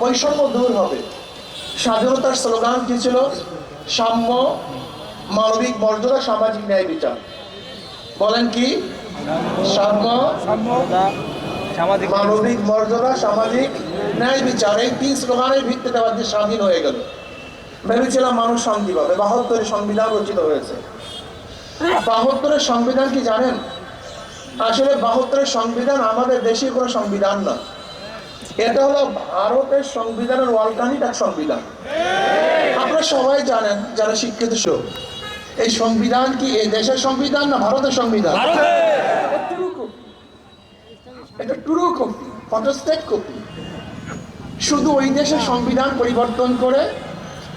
বৈষম্য দূর হবে। স্বাধীনতার স্লোগান কি ছিল? সাম্য মানবিক মর্যাদা সামাজিক ন্যায় বিচার। বলেন কি? সাম্য মানবিক মর্যাদা সামাজিক ন্যায় বিচার। এই তিন স্লোগানের ভিত্তিতে আমাদের স্বাধীন হয়ে গেল। ভেবেছিলাম মানুষ শান্তি পাবে। বাহাত্তরের সংবিধান রচিত হয়েছে। বাহাত্তরের সংবিধান কি জানেন? আসলে বাহাত্তরের সংবিধান আমাদের দেশের কোনো সংবিধান না এটা হলো ভারতের সংবিধানের অল্টারনেট এক সংবিধান। আপনারা সবাই জানেন যারা শিক্ষিত এই সংবিধান কি এই দেশের সংবিধান না ভারতের সংবিধান? এটা টুরু কপি এটা টুরু কপি ফটোস্টেট কপি শুধু ওই দেশের সংবিধান পরিবর্তন করে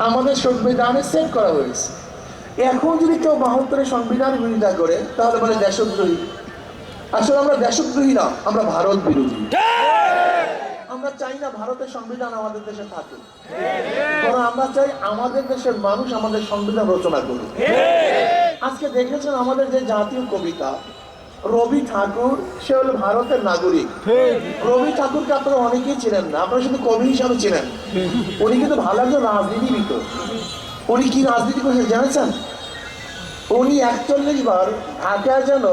আমাদের সংবিধানে সেট করা হয়েছে। এখন যদি কেউ বাহাত্তরের সংবিধান বিরোধিতা করে তাহলে বলে দেশদ্রোহী। আসলে আমরা দেশদ্রোহী না আমরা ভারত বিরোধী। আমরা চাই না ভারতের সংবিধান আমাদের দেশে থাকে কারণ আমরা চাই আমাদের দেশের মানুষ আমাদের সংবিধান রচনা করুক। আজকে দেখেছেন আমাদের যে জাতীয় কবিতা, রবি ঠাকুর, সে হলো ভারতের নাগরিক। রবি ঠাকুরকে আপনারা অনেকেই চিনেন না, আপনারা শুধু কবি হিসাবে চিনেন। উনি কিন্তু ভালো একজন রাজনীতিবিদ। উনি কি রাজনীতি করেছেন জানেছেন? উনি একচল্লিশ বার ঢাকায় যেন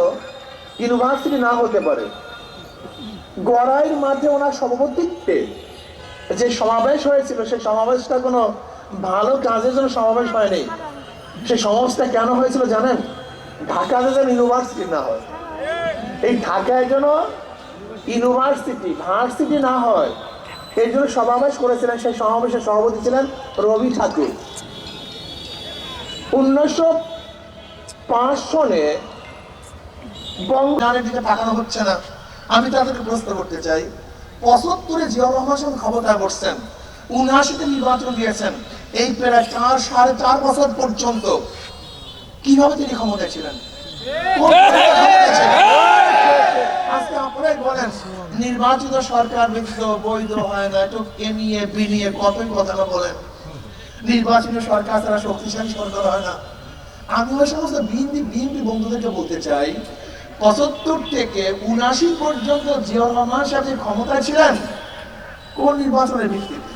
ইউনিভার্সিটি না হতে পারে। গড়াইয়ের মাঠে ওনার সভাপতিত্বে যে সমাবেশ হয়েছিল, সেই সমাবেশটা কোনো ভালো কাজের জন্য সমাবেশ হয়নি। সেই সমাবেশটা কেন হয়েছিল জানেন? ঢাকাতে যেন ইউনিভার্সিটি না হয়। এই ঢাকায় যেন ইউনিভার্সিটি, ভার্সিটি না হয় এই জন্য সমাবেশ করেছিলেন, সেই সমাবেশের সভাপতি ছিলেন রবি ঠাকুর। উনিশশো পাঁচ সনে বঙ্গ তাকানো হচ্ছে না। আমি তাদেরকে প্রশ্ন করতে চাই, পঁচাত্তরে জিয়া রহমান সাহেব ক্ষমতা করছেন উনআশিতে নির্বাচন দিয়েছেন, এই প্রায় চার, সাড়ে চার বছর পর্যন্ত কীভাবে তিনি ক্ষমতায় ছিলেন? ক্ষমতায় নির্বাচিত সরকার বৈধ হয় না একটু এ নিয়ে, বি নিয়ে কতই কথা বলেন। নির্বাচিত সরকার ছাড়া শক্তিশালী সরকার হয় না। আমি ওই সমস্ত বিএনপি বিএনপি বন্ধুদেরকে বলতে চাই পঁচাত্তর থেকে উনাশি পর্যন্ত জিয়া রহমান সাহেব যে ক্ষমতায় ছিলেন কোন নির্বাচনের ভিত্তিতে?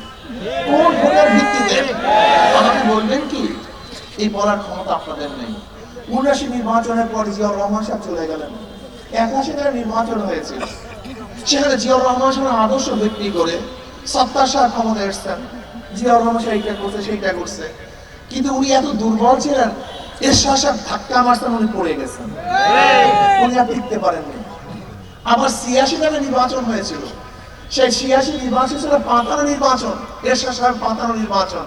কোন ভোটের ভিত্তিতে? আমাকে বলবেন কি? এই বলার ক্ষমতা আপনাদের নেই। উনাশি নির্বাচনের পর জিয়া রহমান সাহেব চলে গেলেন। একাশি তারা নির্বাচন হয়েছে। সেখানে জিয়া রহমান সাহেবের আদর্শ ভিত্তি করে সত্তার সাহেব ক্ষমতা এসছেন। জিয়া রহমান সাহেব এইটা করছে, সেইটা করছে। কিন্তু উনি এত দুর্বল ছিলেন এরশাহ সাহেব ধাক্কা মারছেন উনি পড়ে গেছেন। উনি আর টিকতে পারেননি। আবার ছিয়াশি সালে নির্বাচন হয়েছিল। সেই ছিয়াশি নির্বাচন ছিল পাতানো নির্বাচন। এরশাহ সাহেব পাতানো নির্বাচন।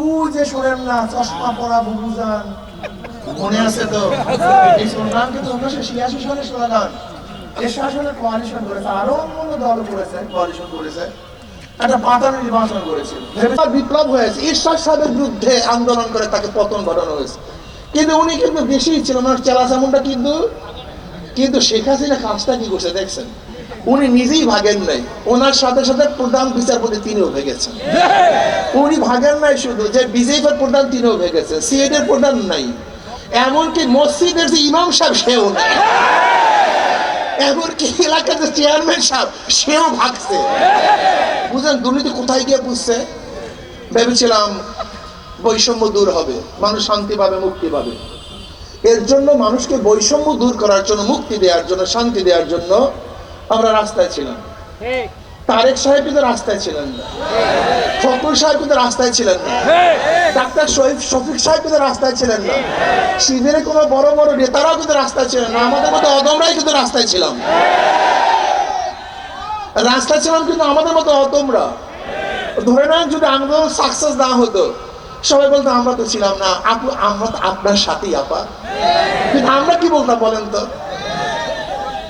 উ যে শোনেন না চশমা পরা বুবুজান মনে আছে তো? এই স্লোগান কিন্তু উনিশশো ছিয়াশি সালে স্লোগান। এরশাহ সাহেব কোয়ালিশন করেছে আরও অন্য দল করেছে কোয়ালিশন করেছে। একটা পাতানো নির্বাচন করেছিল বিপ্লব হয়েছে। ঈশ্বর সাহেবের বিরুদ্ধে আন্দোলন করে তাকে পতন ঘটানো হয়েছে। কিন্তু উনি কিন্তু বেশি ছিল মানে চেলা চামুন্ডা কিন্তু কিন্তু শেখ হাসিনা কাজটা কি করছে দেখছেন? উনি নিজেই ভাগেন নাই। ওনার সাথে সাথে প্রধান বিচারপতি তিনিও ভেগেছেন। উনি ভাগেন নাই শুধু যে বিজেপির প্রধান তিনিও ভেগেছেন সিএড এর প্রধান নাই। এমনকি মসজিদের যে ইমাম সাহেব সেও নাই। এমনকি এলাকার যে চেয়ারম্যান সাহেব সেও ভাগছে। বুঝলেন দুর্নীতি কোথায় গিয়ে বুঝছে ভেবেছিলাম বৈষম্য দূর হবে। মানুষ শান্তি পাবে মুক্তি পাবে। এর জন্য মানুষকে বৈষম্য দূর করার জন্য মুক্তি দেওয়ার জন্য শান্তি দেওয়ার জন্য আমরা রাস্তায় ছিলাম। তারেক সাহেব কিন্তু রাস্তায় ছিলেন না। ফখরুল সাহেব কিন্তু রাস্তায় ছিলেন না। ডাক্তার শহীদ শফিক সাহেব কিন্তু রাস্তায় ছিলেন না। শিবিরে কোনো বড় বড় নেতারাও কিন্তু রাস্তায় ছিলেন না। আমাদের মতো অদমরাই কিন্তু রাস্তায় ছিলাম। রাস্তায় ছিলাম কিন্তু আমাদের মতো অদমরা। ধরে নেন যদি আন্দোলন সাকসেস না হতো সবাই বলতো, আমরা তো ছিলাম না। আপু, আমরা তো আপনার সাথেই, আপা। আমরা কি বলতাম বলেন তো?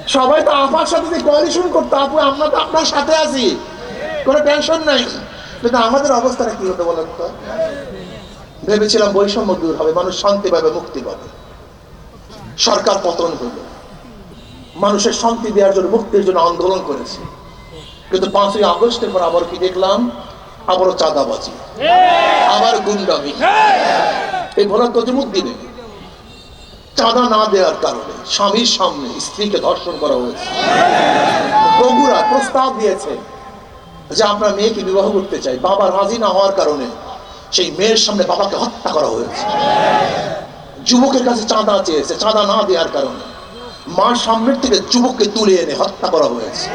সবাই তো আপার সাথে যে কোয়ালিশন করতো, আপু, আমরা তো আপনার সাথে আছি। কোনো টেনশন নাই। কিন্তু আমাদের অবস্থাটা কি হতো বলেন তো? ভেবেছিলাম বৈষম্য দূর হবে, মানুষ শান্তি পাবে, মুক্তি পাবে। সরকার পতন হলো মানুষের শান্তি দেওয়ার জন্য, মুক্তির জন্য আন্দোলন করেছে। কিন্তু পাঁচই আগস্টের পর আবার কি দেখলাম? আবারও চাঁদাবাজি। আবার গুন্ডামি। এই ভোলা তজিমুদ্দিনে চাঁদা না দেওয়ার কারণে স্বামীর সামনে স্ত্রীকে ধর্ষণ করা হয়েছে। বগুড়া প্রস্তাব দিয়েছে যে আমরা মেয়েকে বিবাহ করতে চাই। বাবা রাজি না হওয়ার কারণে সেই মেয়ের সামনে বাবাকে হত্যা করা হয়েছে। যুবকের কাছে চাঁদা চেয়েছে। চাঁদা না দেওয়ার কারণে মা সামনের থেকে যুবককে তুলে এনে হত্যা করা হয়েছে।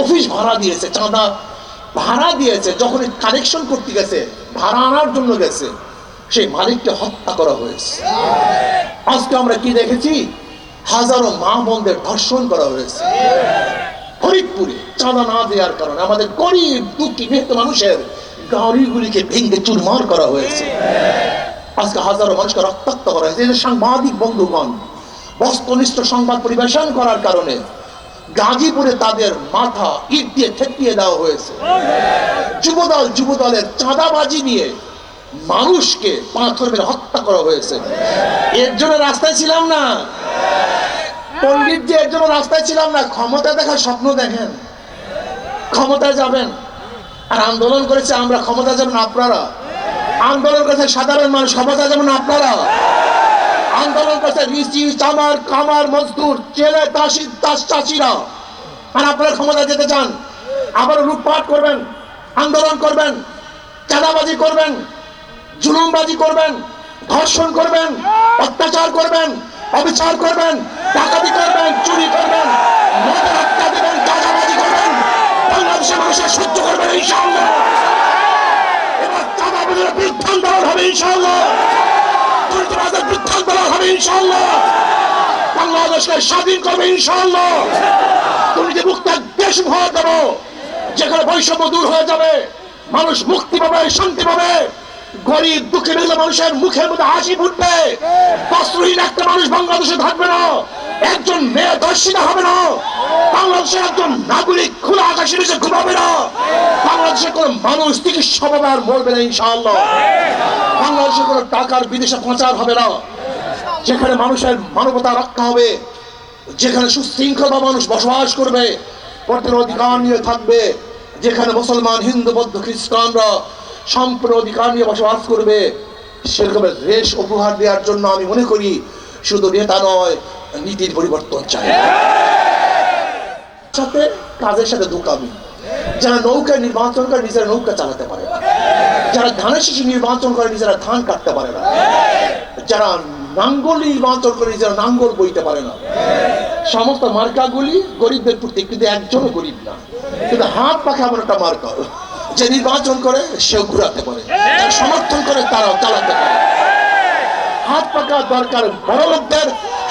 অফিস ভাড়া দিয়েছে। চাঁদা ভাড়া দিয়েছে যখন কালেকশন করতে গেছে, ভাড়া আনার জন্য গেছে, সেই মালিককে হত্যা করা হয়েছে। আজকে আমরা কি দেখেছি? হাজারো মা বোনদের ধর্ষণ করা হয়েছে। ফরিদপুরে চাঁদা না দেওয়ার কারণে আমাদের গরিব, দুঃখী, মৃত মানুষের গাড়িগুলিকে ভেঙে চুরমার করা হয়েছে। আজকে হাজারো মানুষকে রক্তাক্ত করা হয়েছে। সাংবাদিক বন্ধুগণ, বস্তুনিষ্ঠ সংবাদ পরিবেশন করার কারণে গাজীপুরে তাদের মাথা ইট দিয়ে ঠেকিয়ে দেওয়া হয়েছে। যুবদল যুবদলের চাঁদাবাজি নিয়ে মানুষকে পাথর মেরে হত্যা করা হয়েছে। এর জন্য রাস্তায় ছিলাম না। পণ্ডিত যে এর জন্য রাস্তায় ছিলাম না। ক্ষমতা দেখার স্বপ্ন দেখেন। ক্ষমতায় যাবেন। আর আন্দোলন করেছে আমরা। ক্ষমতা যাবেন আপনারা। আন্দোলন করেছে সাধারণ মানুষ। ক্ষমতা যাবেন আপনারা। আন্দোলন করছে রিচি চামার কামার মজদুর চেলে দাসী, দাস চাষিরা। আর আপনারা ক্ষমতা যেতে চান। আবার লুটপাট করবেন, আন্দোলন করবেন, চাঁদাবাজি করবেন, জুলুমবাজি করবেন, ধর্ষণ করবেন, অত্যাচার করবেন, অবিচার করবেন, ডাকাতি করবেন, চুরি করবেন হত্যা দেবেন গাঁজাবাজি করবেন, বাংলাদেশের মানুষের সহ্য করবেন, ইনশাআল্লাহ। এবার চাঁদাবাজির বিধান দেওয়া হবে, ইনশাআল্লাহ। মানুষ মুক্তি পাবে, শান্তি পাবে, গরিব দুঃখী মেঘলা মানুষের মুখের মধ্যে হাসি ফুটবে, বস্ত্রহীন একটা মানুষ বাংলাদেশে থাকবে না, একজন মেয়ে দর্শিতা হবে না, বাংলাদেশের একজন নাগরিক খোলা আকাশের নিচে ঘুমাবে না, বাংলাদেশের কোন মানুষ চিকিৎসা পাবে আর মরবে না ইনশাআল্লাহ। বাংলাদেশে কোনো টাকার বিদেশে পাচার হবে না যেখানে মানুষের মানবতা রক্ষা হবে, যেখানে সুশৃঙ্খলা মানুষ বসবাস করবে প্রত্যেক অধিকার নিয়ে থাকবে, যেখানে মুসলমান, হিন্দু, বৌদ্ধ, খ্রিস্টানরা সম্পূর্ণ অধিকার নিয়ে বসবাস করবে সেরকমের রেশ উপহার দেওয়ার জন্য আমি মনে করি শুধু নেতা নয়, নীতির পরিবর্তন চাই। সাথে কাজের সাথে দোকামি। যারা নৌকা নির্বাচন করে নিজেরা নৌকা চালাতে পারে যারা ধানের শিশু নির্বাচন করে নিজেরা ধান কাটতে পারে না। যারা নাঙ্গল নির্বাচন করে নিজেরা নাঙ্গল বইতে পারে না। সমস্ত মার্কাগুলি গরিবদের প্রতি, কিন্তু একজনও গরিব না। কিন্তু হাত পাখা এমন একটা মার্কা, যে নির্বাচন করে সেও ঘুরাতে পারে যারা সমর্থন করে তারাও চালাতে পারে। হাত পাকা দরকার বড় লোকদের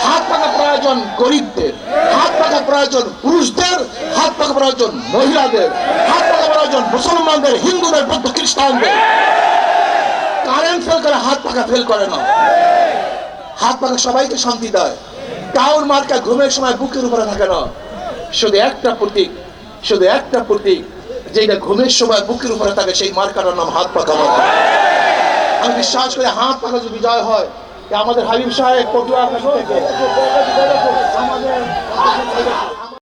হাত পাকা প্রয়োজন গরিবদের, হাত পাকা প্রয়োজন পুরুষদের, হাত পাকা প্রয়োজন মহিলাদের, হাত পাকা প্রয়োজন মুসলমানদের, হিন্দুদের, বৌদ্ধ খ্রিস্টানদের। কারেন্ট ফেল করে হাত পাকা ফেল করে না। হাত পাখা সবাইকে শান্তি দেয়। কাউর মার্কা ঘুমের সময় বুকের উপরে থাকে না। শুধু একটা প্রতীক, শুধু একটা প্রতীক, যেটা ঘুমের সময় বুকের উপরে থাকে, সেই মার্কাটার নাম হাত পাখা মার্কা। আমি বিশ্বাস করি হাত পাখা যদি বিজয় হয় আমাদের হাবিব সাহেব থেকে আমাদের